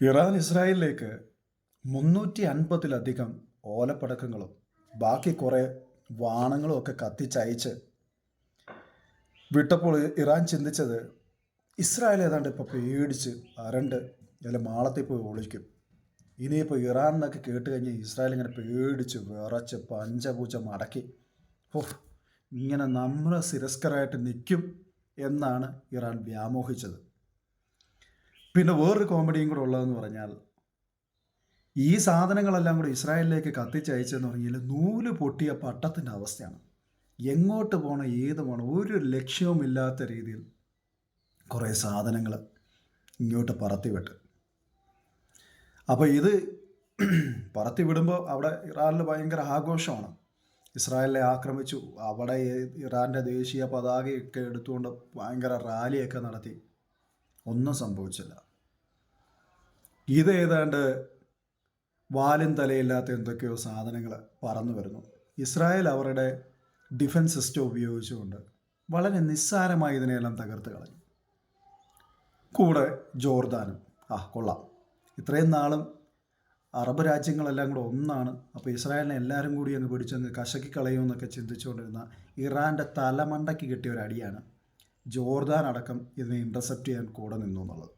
Iran ഇസ്രായേലിലേക്ക് മുന്നൂറ്റി അൻപതിലധികം ഓലപ്പടക്കങ്ങളും ബാക്കി കുറേ വാണങ്ങളും ഒക്കെ കത്തിച്ചയച്ച് വിട്ടപ്പോൾ ഇറാൻ ചിന്തിച്ചത് ഇസ്രായേൽ ഏതാണ്ട് ഇപ്പോൾ പേടിച്ച് അരണ്ട് അല്ല മാളത്തിൽ പോയി ഒളിക്കും. ഇനിയിപ്പോൾ ഇറാൻ എന്നൊക്കെ കേട്ട് കഴിഞ്ഞാൽ ഇസ്രായേൽ ഇങ്ങനെ പേടിച്ച് വിറച്ച് പഞ്ചപൂച്ച മടക്കി ഓ ഇങ്ങനെ നമ്മൾ സിരസ്കരായിട്ട് നിൽക്കും എന്നാണ് ഇറാൻ വ്യാമോഹിച്ചത്. പിന്നെ വേറൊരു കോമഡിയും കൂടെ ഉള്ളതെന്ന് പറഞ്ഞാൽ ഈ സാധനങ്ങളെല്ലാം കൂടെ ഇസ്രായേലിലേക്ക് കത്തിച്ചയച്ചെന്ന് പറഞ്ഞാൽ നൂൽ പൊട്ടിയ പട്ടത്തിന്റെ അവസ്ഥയാണ്. എങ്ങോട്ട് പോകണം ഏത് പോകണം ഒരു ലക്ഷ്യവുമില്ലാത്ത രീതിയിൽ കുറേ സാധനങ്ങൾ ഇങ്ങോട്ട് പറത്തിവിട്ട്. അപ്പോൾ ഇത് പറത്തി വിടുമ്പോൾ അവിടെ ഇറാനിൽ ഭയങ്കര ആഘോഷമാണ്. ഇസ്രായേലിനെ ആക്രമിച്ചു. അവിടെ ഇറാന്റെ ദേശീയ പതാകയൊക്കെ എടുത്തുകൊണ്ട് ഭയങ്കര റാലിയൊക്കെ നടത്തി. ഒന്നും സംഭവിച്ചില്ല. ഇത് ഏതാണ്ട് വാലും തലയില്ലാത്ത എന്തൊക്കെയോ സാധനങ്ങൾ പറന്നു വരുന്നു. ഇസ്രായേൽ അവരുടെ ഡിഫൻസ് സിസ്റ്റം ഉപയോഗിച്ചുകൊണ്ട് വളരെ നിസ്സാരമായി ഇതിനെയെല്ലാം തകർത്ത് കളഞ്ഞു. കൂടെ ജോർദാനും. ആ കൊള്ളാം. ഇത്രയും നാളും അറബ് രാജ്യങ്ങളെല്ലാം കൂടെ ഒന്നാണ്. അപ്പോൾ ഇസ്രായേലിനെ എല്ലാവരും കൂടി അങ്ങ് പിടിച്ചങ്ങ് കശക്കി കളയുമെന്നൊക്കെ ചിന്തിച്ചുകൊണ്ടിരുന്ന ഇറാന്റെ തലമണ്ടയ്ക്ക് കിട്ടിയ ഒരു അടിയാണ് ജോർദാൻ അടക്കം ഇതിനെ ഇന്റർസെപ്റ്റ് ചെയ്യാൻ കൂടെ നിന്നു എന്നുള്ളത്.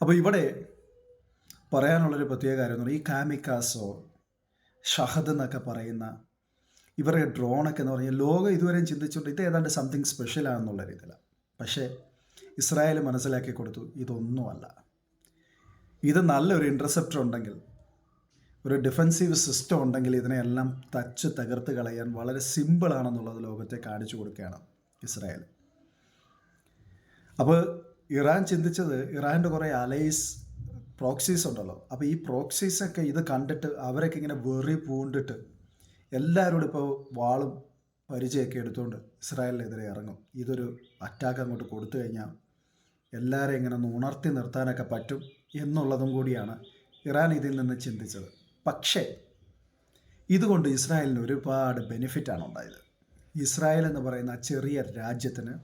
അപ്പോൾ ഇവിടെ പറയാനുള്ളൊരു പ്രത്യേക കാര്യം എന്ന് പറഞ്ഞാൽ ഈ കാമിക്കാസോ ഷഹദ് എന്നൊക്കെ പറയുന്ന ഇവരുടെ ഡ്രോണൊക്കെ എന്ന് പറഞ്ഞാൽ ലോകം ഇതുവരെയും ചിന്തിച്ചുകൊണ്ട് ഇത് ഏതാണ്ട് സംതിങ് സ്പെഷ്യലാണെന്നുള്ള രീതിയിലാണ് പക്ഷേ ഇസ്രായേൽ മനസ്സിലാക്കി കൊടുത്തു ഇതൊന്നുമല്ല. ഇത് നല്ലൊരു ഇന്റർസെപ്റ്റർ ഉണ്ടെങ്കിൽ ഒരു ഡിഫെൻസീവ് സിസ്റ്റം ഉണ്ടെങ്കിൽ ഇതിനെയെല്ലാം തച്ച് തകർത്ത് കളയാൻ വളരെ സിമ്പിളാണെന്നുള്ളത് ലോകത്തെ കാണിച്ചു കൊടുക്കുകയാണ് ഇസ്രായേൽ. അപ്പോൾ ഇറാൻ ചിന്തിച്ചത് ഇറാന്റെ കുറേ അലൈസ് പ്രോക്സീസ് ഉണ്ടല്ലോ. അപ്പോൾ ഈ പ്രോക്സീസൊക്കെ ഇത് കണ്ടിട്ട് അവരൊക്കെ ഇങ്ങനെ വെറി പൂണ്ടിട്ട് എല്ലാവരോടും ഇപ്പോൾ വാളും പരിചയമൊക്കെ എടുത്തുകൊണ്ട് ഇസ്രായേലിനെതിരെ ഇറങ്ങും. ഇതൊരു അറ്റാക്ക് അങ്ങോട്ട് കൊടുത്തു കഴിഞ്ഞാൽ എല്ലാവരെയും ഇങ്ങനെ ഒന്ന് ഉണർത്തി നിർത്താനൊക്കെ പറ്റും എന്നുള്ളതും കൂടിയാണ് ഇറാൻ ഇതിൽ നിന്ന് ചിന്തിച്ചത്. പക്ഷേ ഇതുകൊണ്ട് ഇസ്രായേലിന് ഒരുപാട് ബെനിഫിറ്റാണ് ഉണ്ടായത്. ഇസ്രായേൽ എന്ന് പറയുന്ന ചെറിയ രാജ്യത്തിന്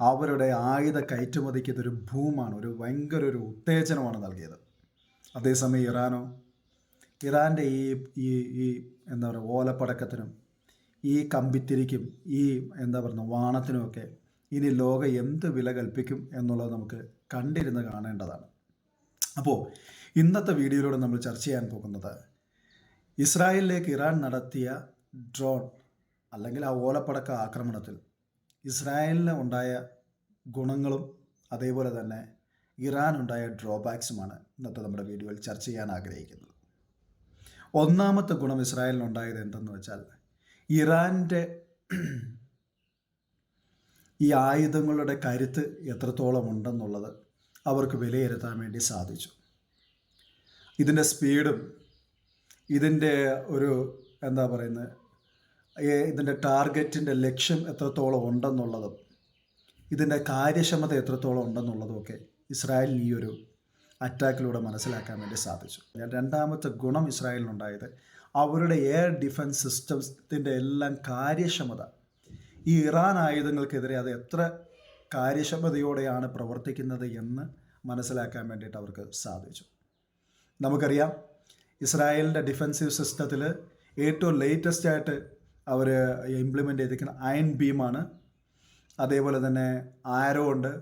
അവരുടെ ആയുധ കയറ്റുമതിക്ക് ഇതൊരു ഭൂമാണ് ഒരു ഭയങ്കര ഒരു ഉത്തേജനമാണ് നൽകിയത്. അതേസമയം ഇറാനോ ഇറാന്റെ ഈ ഈ ഈ എന്താ പറയുക ഓലപ്പടക്കത്തിനും ഈ കമ്പിത്തിരിക്കും ഈ എന്താ പറയുക വാണത്തിനുമൊക്കെ ഇനി ലോകം എന്ത് വില കൽപ്പിക്കും എന്നുള്ളത് നമുക്ക് കണ്ടിരുന്ന് കാണേണ്ടതാണ്. അപ്പോൾ ഇന്നത്തെ വീഡിയോയിലൂടെ നമ്മൾ ചർച്ച ചെയ്യാൻ പോകുന്നത് ഇസ്രായേലിലേക്ക് ഇറാൻ നടത്തിയ ഡ്രോൺ അല്ലെങ്കിൽ ആ ഓലപ്പടക്ക ആക്രമണത്തിൽ ഇസ്രായേലിന് ഉണ്ടായ ഗുണങ്ങളും അതേപോലെ തന്നെ ഇറാൻ ഉണ്ടായ ഡ്രോബാക്സുമാണ് ഇന്നത്തെ നമ്മുടെ വീഡിയോയിൽ ചർച്ച ചെയ്യാൻ ആഗ്രഹിക്കുന്നത്. ഒന്നാമത്തെ ഗുണം ഇസ്രായേലിനുണ്ടായത് എന്തെന്ന് വെച്ചാൽ ഇറാന്റെ ഈ ആയുധങ്ങളുടെ കരുത്ത് എത്രത്തോളം ഉണ്ടെന്നുള്ളത് അവർക്ക് വിലയിരുത്താൻ വേണ്ടി സാധിച്ചു. ഇതിന്റെ സ്പീഡും ഇതിന്റെ ഒരു എന്താ പറയുന്നത് ഇതിന്റെ ടാർഗറ്റിന്റെ ലക്ഷ്യം എത്രത്തോളം ഉണ്ടെന്നുള്ളതും ഇതിന്റെ കാര്യക്ഷമത എത്രത്തോളം ഉണ്ടെന്നുള്ളതും ഒക്കെ ഇസ്രായേലിന് ഈ ഒരു അറ്റാക്കിലൂടെ മനസ്സിലാക്കാൻ വേണ്ടി സാധിച്ചു. രണ്ടാമത്തെ ഗുണം ഇസ്രായേലിനുണ്ടായത് അവരുടെ എയർ ഡിഫൻസ് സിസ്റ്റംസിന്റെ എല്ലാം കാര്യക്ഷമത. ഈ ഇറാൻ ആയുധങ്ങൾക്കെതിരെ അത് എത്ര കാര്യക്ഷമതയോടെയാണ് പ്രവർത്തിക്കുന്നത് എന്ന് മനസ്സിലാക്കാൻ വേണ്ടിയിട്ട് അവർക്ക് സാധിച്ചു. നമുക്കറിയാം ഇസ്രായേലിന്റെ ഡിഫൻസീവ് സിസ്റ്റത്തിൽ ഏറ്റവും ലേറ്റസ്റ്റ് ആയിട്ട് അവർ ഇംപ്ലിമെന്റ് ചെയ്തിരിക്കുന്ന അയൺ ബീമാണ് അതേപോലെ തന്നെ ആരോ ഉണ്ട്.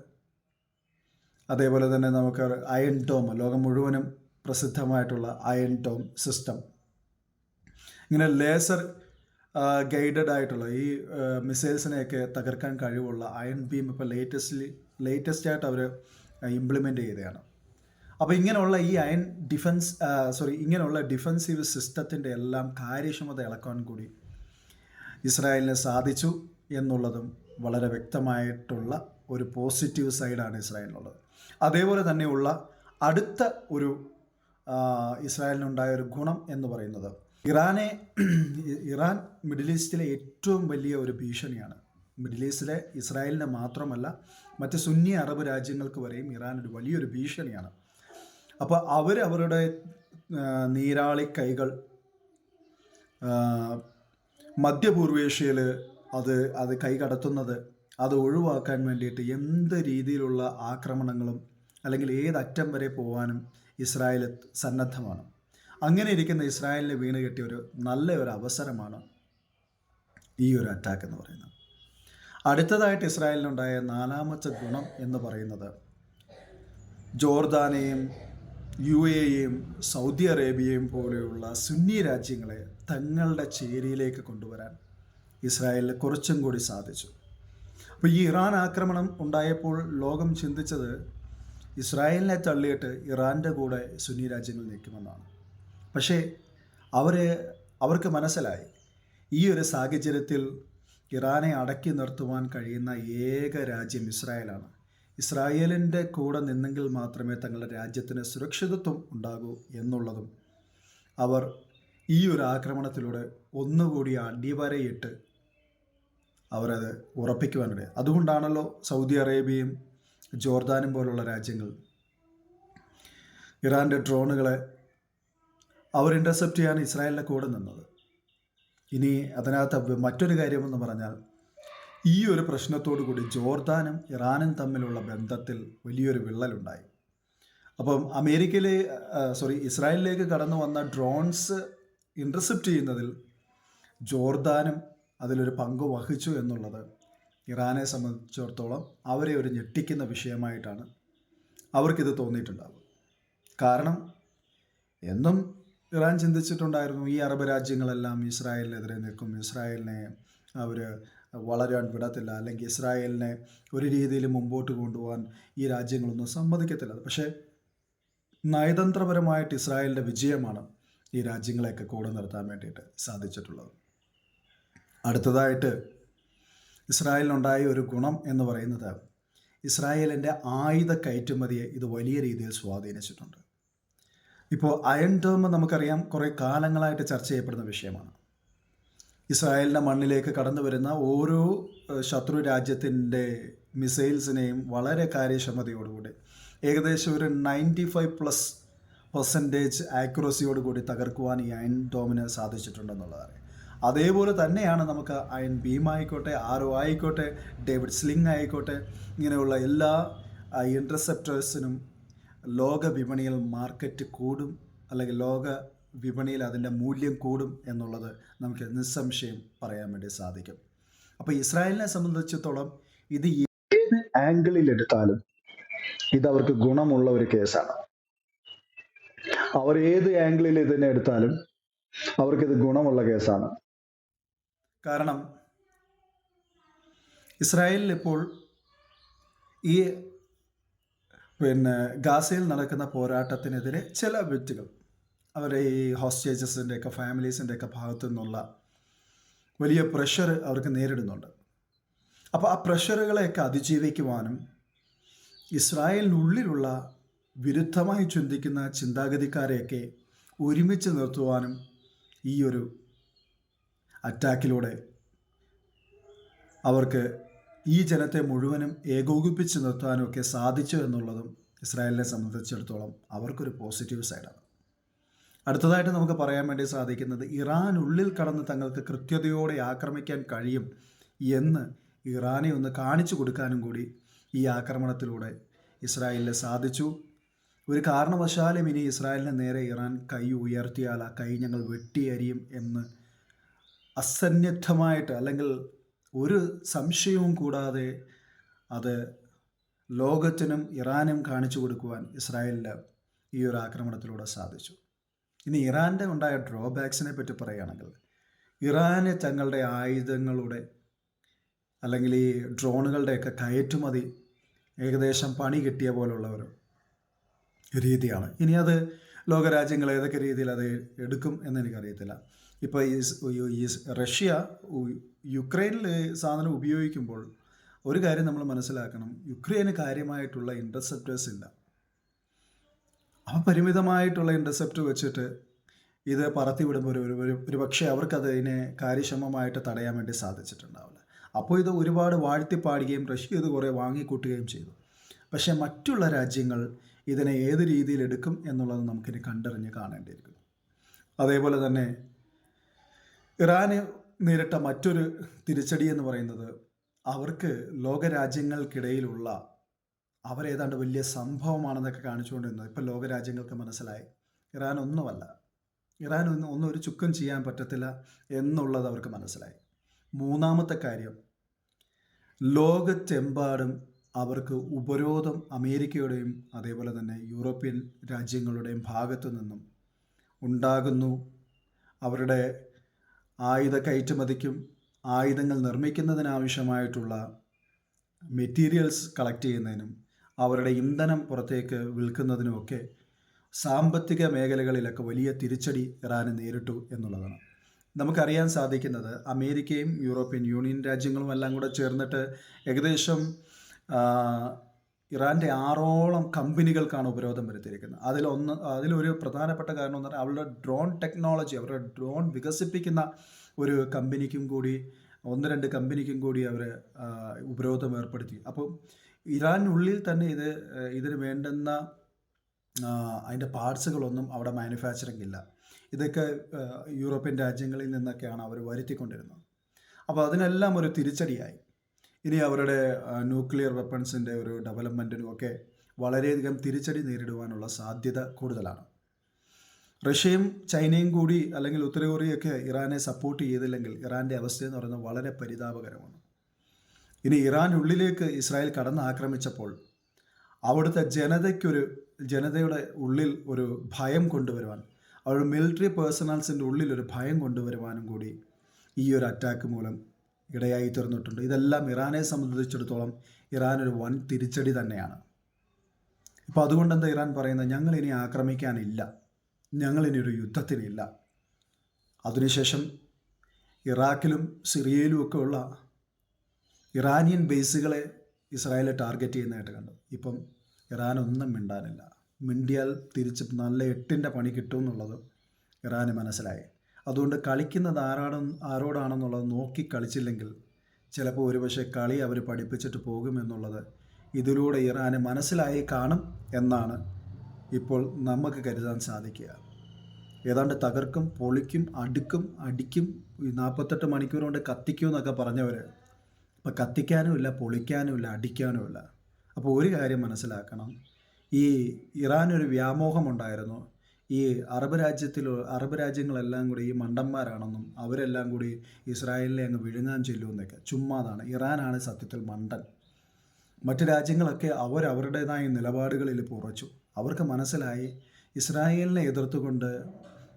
അതേപോലെ തന്നെ നമുക്ക് അയൺ ടോം ലോകം മുഴുവനും പ്രസിദ്ധമായിട്ടുള്ള അയൺ ടോം സിസ്റ്റം ഇങ്ങനെ ലേസർ ഗൈഡഡ് ആയിട്ടുള്ള ഈ മിസൈൽസിനെയൊക്കെ തകർക്കാൻ കഴിവുള്ള അയൺ ബീം ഇപ്പോൾ ലേറ്റസ്റ്റ്ലി ലേറ്റസ്റ്റ് ആയിട്ട് അവർ ഇംപ്ലിമെന്റ് ചെയ്തതാണ്. അപ്പോൾ ഇങ്ങനെയുള്ള ഈ അയൺ ഡിഫൻസ് സോറി ഇങ്ങനെയുള്ള ഡിഫൻസീവ് സിസ്റ്റത്തിന്റെ എല്ലാം കാര്യക്ഷമത ഇളക്കാൻ കൂടി ഇസ്രായേലിന് സാധിച്ചു എന്നുള്ളതും വളരെ വ്യക്തമായിട്ടുള്ള ഒരു പോസിറ്റീവ് സൈഡാണ് ഇസ്രായേലിനുള്ളത്. അതേപോലെ തന്നെയുള്ള അടുത്ത ഒരു ഇസ്രായേലിനുണ്ടായ ഒരു ഗുണം എന്ന് പറയുന്നത് ഇറാനെ ഇറാൻ മിഡിൽ ഈസ്റ്റിലെ ഏറ്റവും വലിയ ഒരു ഭീഷണിയാണ്. മിഡിൽ ഈസ്റ്റിലെ ഇസ്രായേലിനെ മാത്രമല്ല മറ്റ് സുന്നി അറബ് രാജ്യങ്ങൾക്ക് വരെയും ഇറാൻ ഒരു വലിയൊരു ഭീഷണിയാണ്. അപ്പോൾ അവർ അവരുടെ നീരാളി കൈകൾ മധ്യപൂർവേഷ്യയിൽ അത് അത് കൈകടത്തുന്നത് അത് ഒഴിവാക്കാൻ വേണ്ടിയിട്ട് എന്ത് രീതിയിലുള്ള ആക്രമണങ്ങളും അല്ലെങ്കിൽ ഏതറ്റം വരെ പോകാനും ഇസ്രായേൽ സന്നദ്ധമാണ്. അങ്ങനെ ഇരിക്കുന്ന ഇസ്രായേലിനെ വീണ് കിട്ടിയ ഒരു നല്ല ഒരു അവസരമാണ് ഈ ഒരു അറ്റാക്ക് എന്ന് പറയുന്നത്. അടുത്തതായിട്ട് ഇസ്രായേലിനുണ്ടായ നാലാമത്തെ ഗുണം എന്ന് പറയുന്നത് ജോർദാനെയും യു എയും സൗദി അറേബ്യയും പോലെയുള്ള സുന്നി രാജ്യങ്ങളെ തങ്ങളുടെ ചേരിയിലേക്ക് കൊണ്ടുവരാൻ ഇസ്രായേലിന് കുറച്ചും കൂടി സാധിച്ചു. അപ്പോൾ ഈ ഇറാൻ ആക്രമണം ഉണ്ടായപ്പോൾ ലോകം ചിന്തിച്ചത് ഇസ്രായേലിനെ തള്ളിയിട്ട് ഇറാന്റെ കൂടെ സുന്നി രാജ്യങ്ങൾ നിൽക്കുമെന്നാണ് പക്ഷേ അവർ അവർക്ക് മനസ്സിലായി. ഈ ഒരു സാഹചര്യത്തിൽ ഇറാനെ അടക്കി നിർത്തുവാൻ കഴിയുന്ന ഏക രാജ്യം ഇസ്രായേലാണ്. ഇസ്രായേലിന്റെ കൂടെ നിന്നെങ്കിൽ മാത്രമേ തങ്ങളുടെ രാജ്യത്തിന് സുരക്ഷിതത്വം ഉണ്ടാകൂ എന്നുള്ളതും അവർ ഈ ഒരു ആക്രമണത്തിലൂടെ ഒന്നുകൂടി അടിവരയിട്ട് അവരത് ഉറപ്പിക്കുവാനിട അതുകൊണ്ടാണല്ലോ സൗദി അറേബ്യയും ജോർദാനും പോലുള്ള രാജ്യങ്ങൾ ഇറാന്റെ ഡ്രോണുകളെ അവർ ഇന്റർസെപ്റ്റ് ചെയ്യാൻ ഇസ്രായേലിന്റെ കൂടെ നിന്നത്. ഇനി അതിനകത്ത് മറ്റൊരു കാര്യമെന്ന് പറഞ്ഞാൽ ഈ ഒരു പ്രശ്നത്തോടു കൂടി ജോർദാനും ഇറാനും തമ്മിലുള്ള ബന്ധത്തിൽ വലിയൊരു വിള്ളലുണ്ടായി. അപ്പം അമേരിക്കയിലെ സോറി ഇസ്രായേലിലേക്ക് കടന്നു വന്ന ഡ്രോൺസ് ഇന്റർസെപ്റ്റ് ചെയ്യുന്നതിൽ ജോർദാനും അതിലൊരു പങ്ക് വഹിച്ചു എന്നുള്ളത് ഇറാനെ സംബന്ധിച്ചിടത്തോളം അവരെ ഒരു ഞെട്ടിക്കുന്ന വിഷയമായിട്ടാണ് അവർക്കിത് തോന്നിയിട്ടുണ്ടാവുക. കാരണം എന്നും ഇറാൻ ചിന്തിച്ചിട്ടുണ്ടായിരുന്നു ഈ അറബ് രാജ്യങ്ങളെല്ലാം ഇസ്രായേലിനെതിരെ നിൽക്കും. ഇസ്രായേലിനെ അവർ വളരാൻ വിടത്തില്ല. അല്ലെങ്കിൽ ഇസ്രായേലിനെ ഒരു രീതിയിൽ മുമ്പോട്ട് കൊണ്ടുപോകാൻ ഈ രാജ്യങ്ങളൊന്നും സമ്മതിക്കത്തില്ല. പക്ഷേ നയതന്ത്രപരമായിട്ട് ഇസ്രായേലിന്റെ വിജയമാണ് ഈ രാജ്യങ്ങളെയൊക്കെ കൂടെ നിർത്താൻ വേണ്ടിയിട്ട് സാധിച്ചിട്ടുള്ളത്. അടുത്തതായിട്ട് ഇസ്രായേലിനുണ്ടായ ഒരു ഗുണം എന്ന് പറയുന്നത് ഇസ്രായേലിന്റെ ആയുധ കയറ്റുമതിയെ ഇത് വലിയ രീതിയിൽ സ്വാധീനിച്ചിട്ടുണ്ട്. ഇപ്പോൾ അയൺ ടേം നമുക്കറിയാം കുറേ കാലങ്ങളായിട്ട് ചർച്ച ചെയ്യപ്പെടുന്ന വിഷയമാണ്. ഇസ്രായേലിന്റെ മണ്ണിലേക്ക് കടന്നു വരുന്ന ഓരോ ശത്രു രാജ്യത്തിന്റെ മിസൈൽസിനെയും വളരെ കാര്യക്ഷമതയോടുകൂടി ഏകദേശം ഒരു നയന്റി ഫൈവ് പ്ലസ് പെർസെന്റേജ് ആക്യുറസിയോട് കൂടി തകർക്കുവാൻ ഈ അയൺ ഡോമിന് സാധിച്ചിട്ടുണ്ടെന്നുള്ളതാണ്. അതേപോലെ തന്നെയാണ് നമുക്ക് അയൺ ബീം ആയിക്കോട്ടെ ഒ ആയിക്കോട്ടെ ഡേവിഡ് സ്ലിംഗ് ആയിക്കോട്ടെ ഇങ്ങനെയുള്ള എല്ലാ ഇന്റർസെപ്റ്റേഴ്സിനും ലോക വിപണിയിൽ മാർക്കറ്റ് കൂടും അല്ലെങ്കിൽ ലോക വിപണിയിൽ അതിന്റെ മൂല്യം കൂടും എന്നുള്ളത് നമുക്ക് നിസ്സംശയം പറയാൻ വേണ്ടി സാധിക്കും. അപ്പോൾ ഇസ്രായേലിനെ സംബന്ധിച്ചിടത്തോളം ഇത് ഏത് ആംഗിളിൽ എടുത്താലും ഇത് അവർക്ക് ഗുണമുള്ള ഒരു കേസാണ് അവർ ഏത് ആംഗിളിൽ ഇതിനെ എടുത്താലും അവർക്കിത് ഗുണമുള്ള കേസാണ് കാരണം ഇസ്രായേലിൽ ഇപ്പോൾ ഈ പിന്നെ ഗാസയിൽ നടക്കുന്ന പോരാട്ടത്തിനെതിരെ ചില വ്യക്തികൾ അവരെ ഈ ഹോസ്റ്റേജസിന്റെ ഒക്കെ ഫാമിലീസിന്റെ ഒക്കെ ഭാഗത്തു നിന്നുള്ള വലിയ പ്രഷർ അവർക്ക് നേരിടുന്നുണ്ട്. അപ്പോൾ ആ പ്രഷറുകളെയൊക്കെ അതിജീവിക്കുവാനും ഇസ്രായേലിനുള്ളിലുള്ള വിരുദ്ധമായി ചിന്തിക്കുന്ന ചിന്താഗതിക്കാരെയൊക്കെ ഒരുമിച്ച് നിർത്തുവാനും ഈ ഒരു അറ്റാക്കിലൂടെ അവർക്ക് ഈ ജനത്തെ മുഴുവനും ഏകോപിപ്പിച്ച് നിർത്താനും ഒക്കെ സാധിച്ചു എന്നുള്ളതും ഇസ്രായേലിനെ സംബന്ധിച്ചിടത്തോളം അവർക്കൊരു പോസിറ്റീവ് സൈഡാണ്. അടുത്തതായിട്ട് നമുക്ക് പറയാൻ വേണ്ടി സാധിക്കുന്നത് ഇറാൻ ഉള്ളിൽ കടന്ന് തങ്ങൾക്ക് കൃത്യതയോടെ ആക്രമിക്കാൻ കഴിയും എന്ന് ഇറാനെ ഒന്ന് കാണിച്ചു കൊടുക്കാനും കൂടി ഈ ആക്രമണത്തിലൂടെ ഇസ്രായേലിന് സാധിച്ചു. ഒരു കാരണവശാലും ഇനി ഇസ്രായേലിന് നേരെ ഇറാൻ കൈ ഉയർത്തിയാൽ ആ കൈ ഞങ്ങൾ വെട്ടിയരിയും എന്ന് അസന്നിഗ്ധമായിട്ട് അല്ലെങ്കിൽ ഒരു സംശയവും കൂടാതെ അത് ലോകത്തിനും ഇറാനും കാണിച്ചു കൊടുക്കുവാൻ ഇസ്രായേലിന് ഈ ഒരു ആക്രമണത്തിലൂടെ സാധിച്ചു. ഇനി ഇറാന്റെ ഉണ്ടായ ഡ്രോബാക്സിനെ പറ്റി പറയുകയാണെങ്കിൽ ഇറാന് തങ്ങളുടെ ആയുധങ്ങളുടെ അല്ലെങ്കിൽ ഈ ഡ്രോണുകളുടെയൊക്കെ കയറ്റുമതി ഏകദേശം പണി കിട്ടിയ പോലുള്ള ഒരു രീതിയാണ്. ഇനി അത് ലോകരാജ്യങ്ങൾ ഏതൊക്കെ രീതിയിൽ അത് എടുക്കും എന്ന് എനിക്കറിയത്തില്ല. ഇപ്പോൾ ഈ റഷ്യ യുക്രൈനിൽ സാധനം ഉപയോഗിക്കുമ്പോൾ ഒരു കാര്യം നമ്മൾ മനസ്സിലാക്കണം. യുക്രൈന് കാര്യമായിട്ടുള്ള ഇന്റർസെപ്റ്റേഴ്സ് ഇല്ല. ആ പരിമിതമായിട്ടുള്ള ഇന്റർസെപ്റ്റ് വെച്ചിട്ട് ഇത് പറത്തി വിടുമ്പോൾ ഒരു ഒരു ഒരു പക്ഷേ അവർക്കത് ഇതിനെ കാര്യക്ഷമമായിട്ട് തടയാൻ വേണ്ടി സാധിച്ചിട്ടുണ്ടാവില്ല. അപ്പോൾ ഇത് ഒരുപാട് വാഴ്ത്തിപ്പാടുകയും റഷ്യ ഇത് കുറേ വാങ്ങിക്കൂട്ടുകയും ചെയ്തു. പക്ഷേ മറ്റുള്ള രാജ്യങ്ങൾ ഇതിനെ ഏത് രീതിയിൽ എടുക്കും എന്നുള്ളത് നമുക്കിനി കണ്ടറിഞ്ഞ് കാണേണ്ടിയിരിക്കുന്നു. അതേപോലെ തന്നെ ഇറാന് നേരിട്ട മറ്റൊരു തിരിച്ചടി എന്ന് പറയുന്നത് അവർക്ക് ലോകരാജ്യങ്ങൾക്കിടയിലുള്ള അവരേതാണ്ട് വലിയ സംഭവമാണെന്നൊക്കെ കാണിച്ചുകൊണ്ടിരുന്നത്. ഇപ്പോൾ ലോകരാജ്യങ്ങൾക്ക് മനസ്സിലായി. ഇറാൻ ഒന്നുമല്ല. ഇറാൻ ഒന്നും ഒന്നും ഒരു ചുക്കും ചെയ്യാൻ പറ്റത്തില്ല എന്നുള്ളത് അവർക്ക് മനസ്സിലായി. മൂന്നാമത്തെ കാര്യം ലോകത്തെമ്പാടും അവർക്ക് ഉപരോധം അമേരിക്കയുടെയും അതേപോലെ തന്നെ യൂറോപ്യൻ രാജ്യങ്ങളുടെയും ഭാഗത്തു നിന്നും ഉണ്ടാകുന്നു. അവരുടെ ആയുധ കയറ്റുമതിക്കും ആയുധങ്ങൾ നിർമ്മിക്കുന്നതിനാവശ്യമായിട്ടുള്ള മെറ്റീരിയൽസ് കളക്ട് ചെയ്യുന്നതിനും അവരുടെ ഇന്ധനം പുറത്തേക്ക് വിൽക്കുന്നതിനുമൊക്കെ സാമ്പത്തിക മേഖലകളിലൊക്കെ വലിയ തിരിച്ചടി ഇറാന് നേരിട്ടു എന്നുള്ളതാണ്. നമുക്കറിയാൻ സാധിക്കുന്നത് അമേരിക്കയും യൂറോപ്യൻ യൂണിയൻ രാജ്യങ്ങളും എല്ലാം കൂടെ ചേർന്നിട്ട് ഏകദേശം ഇറാന്റെ ആറോളം കമ്പനികൾക്കാണ് ഉപരോധം വരുത്തിയിരിക്കുന്നത്. അതിലൊന്ന് അതിലൊരു പ്രധാനപ്പെട്ട കാരണം എന്ന് പറഞ്ഞാൽ അവരുടെ ഡ്രോൺ ടെക്നോളജി അവരുടെ ഡ്രോൺ വികസിപ്പിക്കുന്ന ഒരു കമ്പനിക്കും കൂടി ഒന്ന് രണ്ട് കമ്പനിക്കും കൂടി അവർ ഉപരോധം ഏർപ്പെടുത്തി. അപ്പോൾ ഇറാനുള്ളിൽ തന്നെ ഇത് ഇതിന് വേണ്ടുന്ന അതിന്റെ പാർട്സുകളൊന്നും അവിടെ മാനുഫാക്ചറിങ് ഇല്ല. ഇതൊക്കെ യൂറോപ്യൻ രാജ്യങ്ങളിൽ നിന്നൊക്കെയാണ് അവർ വരുത്തിക്കൊണ്ടിരുന്നത്. അപ്പോൾ അതിനെല്ലാം ഒരു തിരിച്ചടിയായി. ഇനി അവരുടെ ന്യൂക്ലിയർ വെപ്പൺസിന്റെ ഒരു ഡെവലപ്മെന്റിനും ഒക്കെ വളരെയധികം തിരിച്ചടി നേരിടുവാനുള്ള സാധ്യത കൂടുതലാണ്. റഷ്യയും ചൈനയും കൂടി അല്ലെങ്കിൽ ഉത്തര കൊറിയയൊക്കെ ഇറാനെ സപ്പോർട്ട് ചെയ്തില്ലെങ്കിൽ ഇറാന്റെ അവസ്ഥ എന്ന് പറയുന്നത് വളരെ പരിതാപകരമാണ്. ഇനി ഇറാൻ ഉള്ളിലേക്ക് ഇസ്രായേൽ കടന്ന് ആക്രമിച്ചപ്പോൾ അവിടുത്തെ ജനതയ്ക്കൊരു ജനതയുടെ ഉള്ളിൽ ഒരു ഭയം കൊണ്ടുവരുവാൻ അവരുടെ മിലിറ്ററി പേഴ്സണൽസിന്റെ ഉള്ളിൽ ഒരു ഭയം കൊണ്ടുവരുവാനും കൂടി ഈ ഒരു അറ്റാക്ക് മൂലം ഇടയായി തീർന്നിട്ടുണ്ട്. ഇതെല്ലാം ഇറാനെ സംബന്ധിച്ചിടത്തോളം ഇറാൻ ഒരു വൻ തിരിച്ചടി തന്നെയാണ്. ഇപ്പോൾ അതുകൊണ്ട് എന്താ ഇറാൻ പറയുന്നത്? ഞങ്ങൾ ഇനി ആക്രമിക്കാനില്ല. ഞങ്ങൾ ഇനി ഒരു യുദ്ധത്തിനില്ല. അതിനുശേഷം ഇറാഖിലും സിറിയയിലും ഒക്കെ ഉള്ള ഇറാനിയൻ ബേസുകളെ ഇസ്രായേൽ ടാർഗറ്റ് ചെയ്യുന്നതായിട്ട് കണ്ടു. ഇപ്പം ഇറാൻ ഒന്നും മിണ്ടാനില്ല. മിണ്ടിയാൽ തിരിച്ച് നല്ല എട്ടിന്റെ പണി കിട്ടും എന്നുള്ളത് ഇറാന് മനസ്സിലായി. അതുകൊണ്ട് കളിക്കുന്നത് ആരാണ് ആരോടാണെന്നുള്ളത് നോക്കി കളിച്ചില്ലെങ്കിൽ ചിലപ്പോൾ ഒരുപക്ഷെ കളി അവർ പഠിപ്പിച്ചിട്ട് പോകുമെന്നുള്ളത് ഇതിലൂടെ ഇറാന് മനസ്സിലായി കാണും എന്നാണ് ഇപ്പോൾ നമുക്ക് കരുതാൻ സാധിക്കുക. ഏതാണ്ട് തകർക്കും പൊളിക്കും അടുക്കും അടിക്കും നാൽപ്പത്തെട്ട് മണിക്കൂർ കൊണ്ട് കത്തിക്കും എന്നൊക്കെ പറഞ്ഞവർ ഇപ്പം കത്തിക്കാനുമില്ല പൊളിക്കാനുമില്ല അടിക്കാനുമില്ല അപ്പോൾ ഒരു കാര്യം മനസ്സിലാക്കണം. ഈ ഇറാനൊരു വ്യാമോഹമുണ്ടായിരുന്നു. ഈ അറബ് രാജ്യത്തിൽ അറബ് രാജ്യങ്ങളെല്ലാം കൂടി ഈ മണ്ടന്മാരാണെന്നും അവരെല്ലാം കൂടി ഇസ്രായേലിനെ അങ്ങ് വിഴുങ്ങാൻ ചെല്ലുമെന്നൊക്കെ ചുമ്മാതാണ് ഇറാനാണ് സത്യത്തിൽ മണ്ടൻ. മറ്റു രാജ്യങ്ങളൊക്കെ അവരവരുടേതായ നിലപാടുകളിൽ പുറച്ചു. അവർക്ക് മനസ്സിലായി ഇസ്രായേലിനെ എതിർത്തുകൊണ്ട്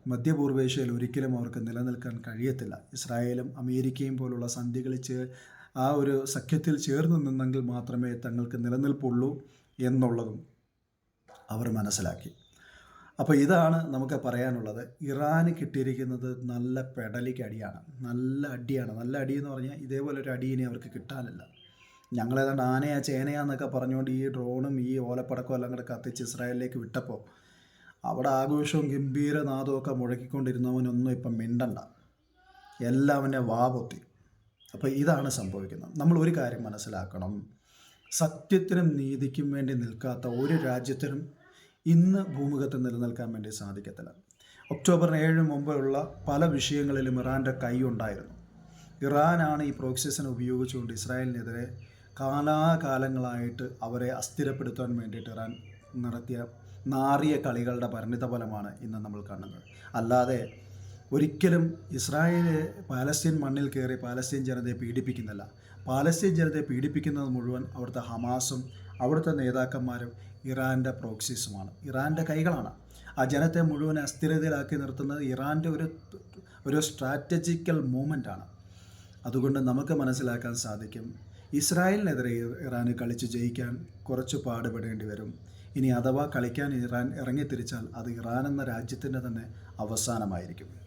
മധ്യപൂർവേഷ്യയിൽ ഒരിക്കലും അവർക്ക് നിലനിൽക്കാൻ കഴിയത്തില്ല. ഇസ്രായേലും അമേരിക്കയും പോലുള്ള സന്ധികളിൽ ചേ ആ ഒരു സഖ്യത്തിൽ ചേർന്ന് നിന്നെങ്കിൽ മാത്രമേ തങ്ങൾക്ക് നിലനിൽപ്പുള്ളൂ എന്നുള്ളതും അവർ മനസ്സിലാക്കി. അപ്പോൾ ഇതാണ് നമുക്ക് പറയാനുള്ളത്. ഇറാന് കിട്ടിയിരിക്കുന്നത് നല്ല പെടലിക്ക് അടിയാണ്. നല്ല അടിയാണ്. നല്ല അടി എന്ന് പറഞ്ഞാൽ ഇതേപോലെ ഒരു അടി ഇനി അവർക്ക് കിട്ടാനില്ല. ഞങ്ങളേതാണ്ട് ആനയാ ചേനയാന്നൊക്കെ പറഞ്ഞുകൊണ്ട് ഈ ഡ്രോണും ഈ ഓലപ്പടക്കവും എല്ലാം കൂടെ കത്തിച്ച് ഇസ്രായേലിലേക്ക് വിട്ടപ്പോൾ അവിടെ ആഘോഷവും ഗംഭീരനാദവും ഒക്കെ മുഴക്കിക്കൊണ്ടിരുന്നവനൊന്നും ഇപ്പം മിണ്ടണ്ട. എല്ലാവന്റെ വാ പൊത്തി. അപ്പോൾ ഇതാണ് സംഭവിക്കുന്നത്. നമ്മൾ ഒരു കാര്യം മനസ്സിലാക്കണം. സത്യത്തിനും നീതിക്കും വേണ്ടി നിൽക്കാത്ത ഒരു രാജ്യത്തിനും ഇന്ന് ഭൂമുഖത്ത് നിലനിൽക്കാൻ വേണ്ടി സാധിക്കത്തില്ല. ഒക്ടോബർ ഏഴിന് മുമ്പുള്ള പല വിഷയങ്ങളിലും ഇറാന്റെ കൈയുണ്ടായിരുന്നു ഇറാനാണ് ഈ പ്രോക്സിസിനെ ഉപയോഗിച്ചുകൊണ്ട് ഇസ്രായേലിനെതിരെ കാലാകാലങ്ങളായിട്ട് അവരെ അസ്ഥിരപ്പെടുത്താൻ വേണ്ടിയിട്ട് ഇറാൻ നടത്തിയ നാറിയ കളികളുടെ പരിണിത ഫലമാണ് ഇന്ന് നമ്മൾ കാണുന്നത്. അല്ലാതെ ഒരിക്കലും ഇസ്രായേൽ പാലസ്തീൻ മണ്ണിൽ കയറി പാലസ്തീൻ ജനതയെ പീഡിപ്പിക്കുന്നില്ല. പാലസ്തീൻ ജനതയെ പീഡിപ്പിക്കുന്നത് മുഴുവൻ അവിടുത്തെ ഹമാസും അവിടുത്തെ നേതാക്കന്മാരും ഇറാന്റെ പ്രോക്സീസുമാണ്. ഇറാന്റെ കൈകളാണ്. ആ ജനത്തെ മുഴുവൻ അസ്ഥിരതയിലാക്കി നിർത്തുന്നത് ഇറാന്റെ ഒരു ഒരു സ്ട്രാറ്റജിക്കൽ മൂവ്മെന്റ് ആണ് അതുകൊണ്ട് നമുക്ക് മനസ്സിലാക്കാൻ സാധിക്കും ഇസ്രായേലിനെതിരെ ഇറാന് കളിച്ച് ജയിക്കാൻ കുറച്ച് പാടുപെടേണ്ടി വരും. ഇനി അഥവാ കളിക്കാൻ ഇറാൻ ഇറങ്ങിത്തിരിച്ചാൽ അത് ഇറാൻ എന്ന രാജ്യത്തിന്റെ തന്നെ അവസാനമായിരിക്കും.